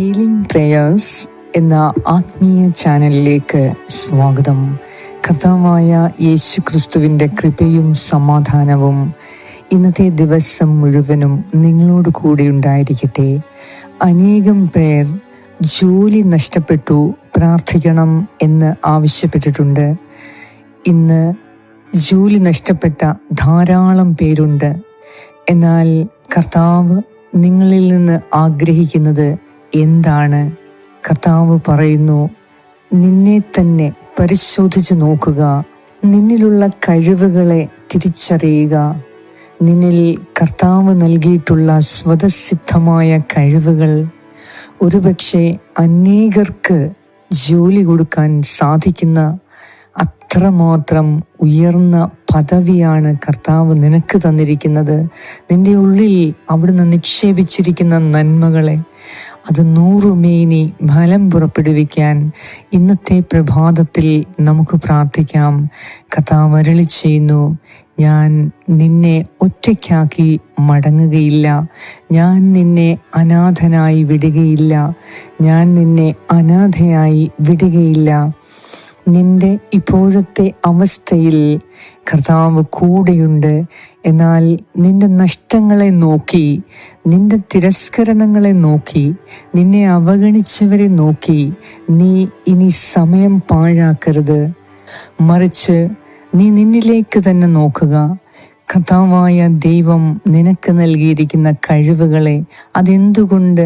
Healing prayers എന്ന ആത്മീയ ചാനലിലേക്ക് സ്വാഗതം. കർത്താവായ യേശു ക്രിസ്തുവിന്റെ കൃപയും സമാധാനവും ഇന്നത്തെ ദിവസം മുഴുവനും നിങ്ങളോട് കൂടി ഉണ്ടായിരിക്കട്ടെ. അനേകം പേർ ജോലി നഷ്ടപ്പെട്ടു പ്രാർത്ഥിക്കണം എന്ന് ആവശ്യപ്പെട്ടിട്ടുണ്ട്. ഇന്ന് ജോലി നഷ്ടപ്പെട്ട ധാരാളം പേരുണ്ട്. എന്നാൽ കർത്താവ് നിങ്ങളിൽ നിന്ന് ആഗ്രഹിക്കുന്നത് എന്താണ്? കർത്താവ് പറയുന്നു നിന്നെ തന്നെ പരിശോധിച്ച് നോക്കുക. നിന്നിലുള്ള കഴിവുകളെ തിരിച്ചറിയുക. നിന്നിൽ കർത്താവ് നൽകിയിട്ടുള്ള സ്വതസിദ്ധമായ കഴിവുകൾ. ഒരുപക്ഷെ അനേകർക്ക് ജോലി കൊടുക്കാൻ സാധിക്കുന്ന അത്രമാത്രം ഉയർന്ന പദവിയാണ് കർത്താവ് നിനക്ക് തന്നിരിക്കുന്നത്. നിന്റെ ഉള്ളിൽ അവിടുന്ന് നിക്ഷേപിച്ചിരിക്കുന്ന നന്മകളെ അത് നൂറുമേനി ഫലം പുറപ്പെടുവിക്കാൻ ഇന്നത്തെ പ്രഭാതത്തിൽ നമുക്ക് പ്രാർത്ഥിക്കാം. കഥാവരളി ചെയ്യുന്നു ഞാൻ നിന്നെ ഒറ്റയ്ക്കാക്കി മടങ്ങുകയില്ല. ഞാൻ നിന്നെ അനാഥനായി വിടുകയില്ല. ഞാൻ നിന്നെ അനാഥയായി വിടുകയില്ല. നിന്റെ ഇപ്പോഴത്തെ അവസ്ഥയിൽ കർത്താവ് കൂടെയുണ്ട്. എന്നാൽ നിന്റെ നഷ്ടങ്ങളെ നോക്കി നിന്റെ തിരസ്കരണങ്ങളെ നോക്കി നിന്നെ അവഗണിച്ചവരെ നോക്കി നീ ഇനി സമയം പാഴാക്കരുത്. മറിച്ച് നീ നിന്നിലേക്ക് തന്നെ നോക്കുക. കഥാവായ ദൈവം നിനക്ക് നൽകിയിരിക്കുന്ന കഴിവുകളെ അതെന്തുകൊണ്ട്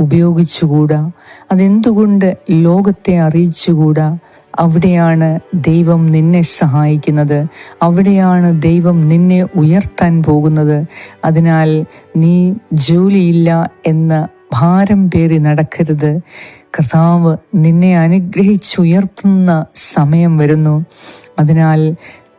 ഉപയോഗിച്ചുകൂടാ? അതെന്തുകൊണ്ട് ലോകത്തെ അറിയിച്ചുകൂടാ? അവിടെയാണ് ദൈവം നിന്നെ സഹായിക്കുന്നത്. അവിടെയാണ് ദൈവം നിന്നെ ഉയർത്താൻ പോകുന്നത്. അതിനാൽ നീ ജോലിയില്ല എന്ന ഭാരം പേറി നടക്കരുത്. കർത്താവ് നിന്നെ അനുഗ്രഹിച്ചുയർത്തുന്ന സമയം വരുന്നു. അതിനാൽ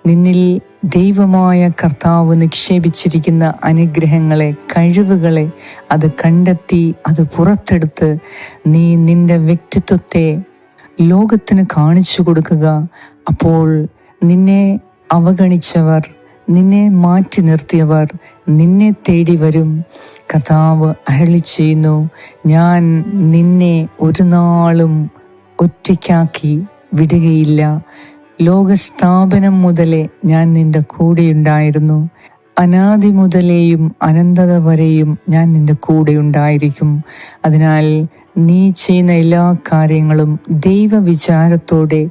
നിന്നിൽ ദൈവമായ കർത്താവ് നിക്ഷേപിച്ചിരിക്കുന്ന അനുഗ്രഹങ്ങളെ കഴിവുകളെ അത് കണ്ടെത്തി അത് പുറത്തെടുത്ത് നീ നിന്റെ വ്യക്തിത്വത്തെ ലോകത്തിന് കാണിച്ചു കൊടുക്കുക. അപ്പോൾ നിന്നെ അവഗണിച്ചവർ നിന്നെ മാറ്റി നിർത്തിയവർ നിന്നെ തേടി വരും. കഥാവ് അരളി ചെയ്യുന്നു ഞാൻ നിന്നെ ഒരു നാളും ഒറ്റയ്ക്കാക്കി വിടുകയില്ല. ലോകസ്ഥാപനം മുതലേ ഞാൻ നിന്റെ കൂടെയുണ്ടായിരുന്നു. അനാദി മുതലേയും അനന്തത വരെയും ഞാൻ നിന്റെ കൂടെ ഉണ്ടായിരിക്കും അതിനാൽ നീ ചെയ്യുന്ന എല്ലാ കാര്യങ്ങളും ദൈവവിചാരത്തോടെ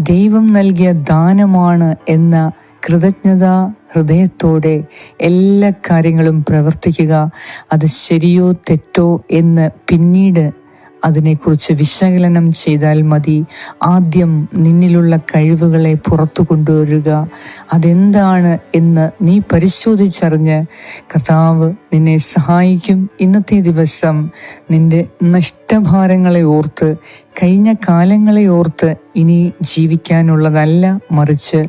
ദൈവം നൽകിയ ദാനമാണ് എന്ന കൃതജ്ഞത ഹൃദയത്തോടെ എല്ലാ കാര്യങ്ങളും പ്രവർത്തിക്കുക. അത് ശരിയോ തെറ്റോ എന്ന് പിന്നീട് അതിനെക്കുറിച്ച് വിശകലനം ചെയ്താൽ മതി. ആദ്യം നിന്നിലുള്ള കഴിവുകളെ പുറത്തു കൊണ്ടുവരിക. അതെന്താണ് എന്ന് നീ പരിശോധിച്ചറിഞ്ഞ് കർത്താവ് നിന്നെ സഹായിക്കും ഇന്നത്തെ ദിവസം. നിന്റെ നഷ്ടഭാരങ്ങളെ ഓർത്ത് കഴിഞ്ഞ കാലങ്ങളെ ഓർത്ത് ഇനി ജീവിക്കാനുള്ളതല്ല മറിച്ച്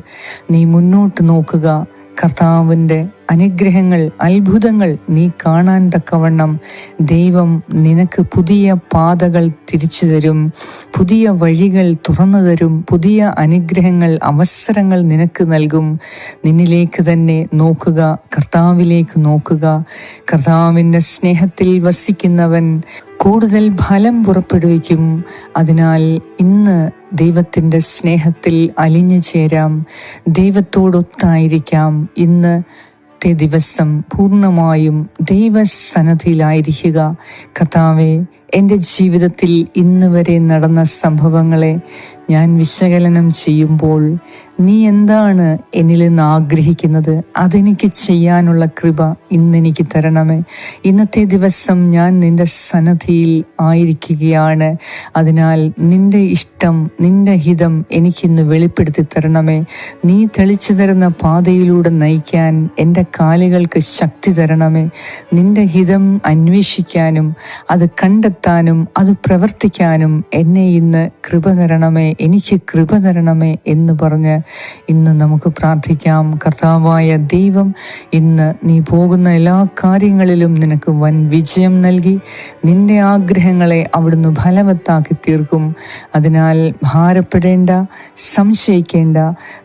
നീ മുന്നോട്ട് നോക്കുക. കർത്താവിന്റെ അനുഗ്രഹങ്ങൾ അത്ഭുതങ്ങൾ നീ കാണാൻ തക്കവണ്ണം ദൈവം നിനക്ക് പുതിയ പാതകൾ തിരിച്ചു തരും പുതിയ വഴികൾ തുറന്നു തരും പുതിയ അനുഗ്രഹങ്ങൾ അവസരങ്ങൾ നിനക്ക് നൽകും. നിന്നിലേക്ക് തന്നെ നോക്കുക കർത്താവിലേക്ക് നോക്കുക. കർത്താവിന്റെ സ്നേഹത്തിൽ വസിക്കുന്നവൻ കൂടുതൽ ഫലം പുറപ്പെടുവിക്കും. അതിനാൽ ഇന്ന് ദൈവത്തിന്റെ സ്നേഹത്തിൽ അലിഞ്ഞു ചേരാം. ദൈവത്തോടൊത്തായിരിക്കാം. ഇന്ന് ദിവസം പൂർണമായും ദൈവസന്നദ്ധിയിലായിരിക്കുക കഥാവെ എന്റെ ജീവിതത്തിൽ ഇന്ന് വരെ നടന്ന സംഭവങ്ങളെ ഞാൻ വിശകലനം ചെയ്യുമ്പോൾ നീ എന്താണ് എന്നിൽ നിന്ന് ആഗ്രഹിക്കുന്നത്? അതെനിക്ക് ചെയ്യാനുള്ള കൃപ ഇന്നെനിക്ക് തരണമേ. ഇന്നത്തെ ദിവസം ഞാൻ നിന്റെ സന്നദ്ധിയിൽ ആയിരിക്കുകയാണ്. അതിനാൽ നിന്റെ ഇഷ്ടം നിന്റെ ഹിതം എനിക്കിന്ന് വെളിപ്പെടുത്തി തരണമേ. നീ തെളിച്ചു തരുന്ന പാതയിലൂടെ നയിക്കാൻ എന്റെ കാലുകൾക്ക് ശക്തി തരണമേ. നിന്റെ ഹിതം അന്വേഷിക്കാനും അത് കണ്ടെത്താനും അത് പ്രവർത്തിക്കാനും എന്നെ ഇന്ന് കൃപ തരണമേ എനിക്ക് കൃപ തരണമേ എന്ന് പറഞ്ഞ് ഇന്ന് നമുക്ക് പ്രാർത്ഥിക്കാം. കർത്താവായ ദൈവം ഇന്ന് നീ പോകുന്ന എല്ലാ കാര്യങ്ങളിലും നിനക്ക് വൻ വിജയം നൽകി. നിന്റെ ആഗ്രഹങ്ങളെ അവിടുന്ന് ഫലവത്താക്കി തീർക്കും. അതിനാൽ ഭാരപ്പെടേണ്ട സംശയിക്കേണ്ട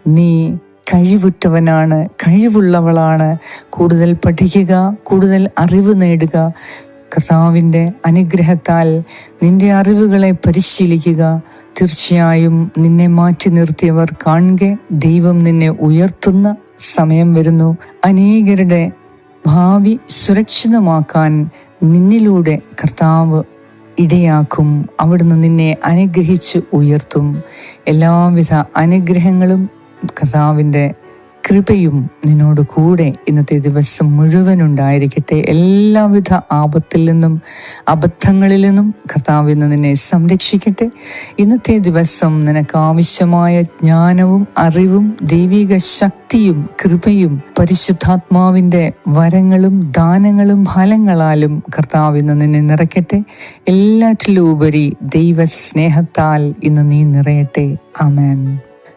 നീ കഴിവുറ്റവനാണ് കഴിവുള്ളവളാണ്. കൂടുതൽ പഠിക്കുക കൂടുതൽ അറിവ് നേടുക. കർത്താവിന്റെ അനുഗ്രഹത്താൽ നിന്റെ അറിവുകളെ പരിശീലിക്കുക. തീർച്ചയായും നിന്നെ മാറ്റി നിർത്തിയവർ കാണുക ദൈവം നിന്നെ ഉയർത്തുന്ന സമയം വരുന്നു. അനേകരുടെ ഭാവി സുരക്ഷിതമാക്കാൻ നിന്നിലൂടെ കർത്താവ് ഇടയാക്കും. അവിടുന്ന് നിന്നെ അനുഗ്രഹിച്ച് ഉയർത്തും. എല്ലാവിധ അനുഗ്രഹങ്ങളും കർത്താവിന്റെ കൃപയും നിന്നോട് കൂടെ ഇന്നത്തെ ദിവസം മുഴുവൻ ഉണ്ടായിരിക്കട്ടെ. എല്ലാവിധ ആപത്തിൽ നിന്നും അബദ്ധങ്ങളിൽ നിന്നും കർത്താവിൽ നിന്ന് നിന്നെ സംരക്ഷിക്കട്ടെ. ഇന്നത്തെ ദിവസം നിനക്ക് ആവശ്യമായ ജ്ഞാനവും അറിവും ദൈവിക ശക്തിയും കൃപയും പരിശുദ്ധാത്മാവിന്റെ വരങ്ങളും ദാനങ്ങളും ഫലങ്ങളാലും കർത്താവിൽ നിന്ന് നിന്നെ നിറയ്ക്കട്ടെ. എല്ലാറ്റിലും ഉപരി ദൈവസ്നേഹത്താൽ ഇന്ന് നീ നിറയട്ടെ. ആമേൻ.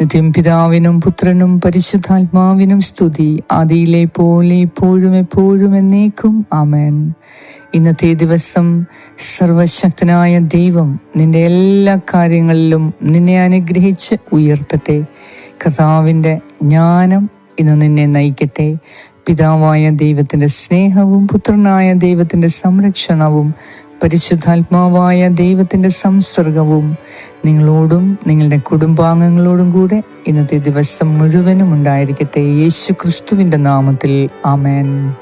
നിത്യം പിതാവിനും പുത്രനും പരിശുദ്ധാത്മാവിനും സ്തുതി. ആദിയിലെ പോലെ ഇപ്പോഴും എപ്പോഴും എന്നേക്കും. ആമേൻ. ഇന്നത്തെ ദിവസം സർവശക്തനായ ദൈവം നിന്റെ എല്ലാ കാര്യങ്ങളിലും നിന്നെ അനുഗ്രഹിച്ച് ഉയർത്തട്ടെ. കർത്താവിന്റെ ജ്ഞാനം ഇന്ന് നിന്നെ നയിക്കട്ടെ. പിതാവായ ദൈവത്തിന്റെ സ്നേഹവും പുത്രനായ ദൈവത്തിന്റെ സംരക്ഷണവും പരിശുദ്ധാത്മാവായ ദൈവത്തിന്റെ സംസർഗവും നിങ്ങളോടും നിങ്ങളുടെ കുടുംബാംഗങ്ങളോടും കൂടെ ഇന്നത്തെ ദിവസം മുഴുവനും ഉണ്ടായിരിക്കട്ടെ. യേശു ക്രിസ്തുവിന്റെ നാമത്തിൽ. ആമേൻ.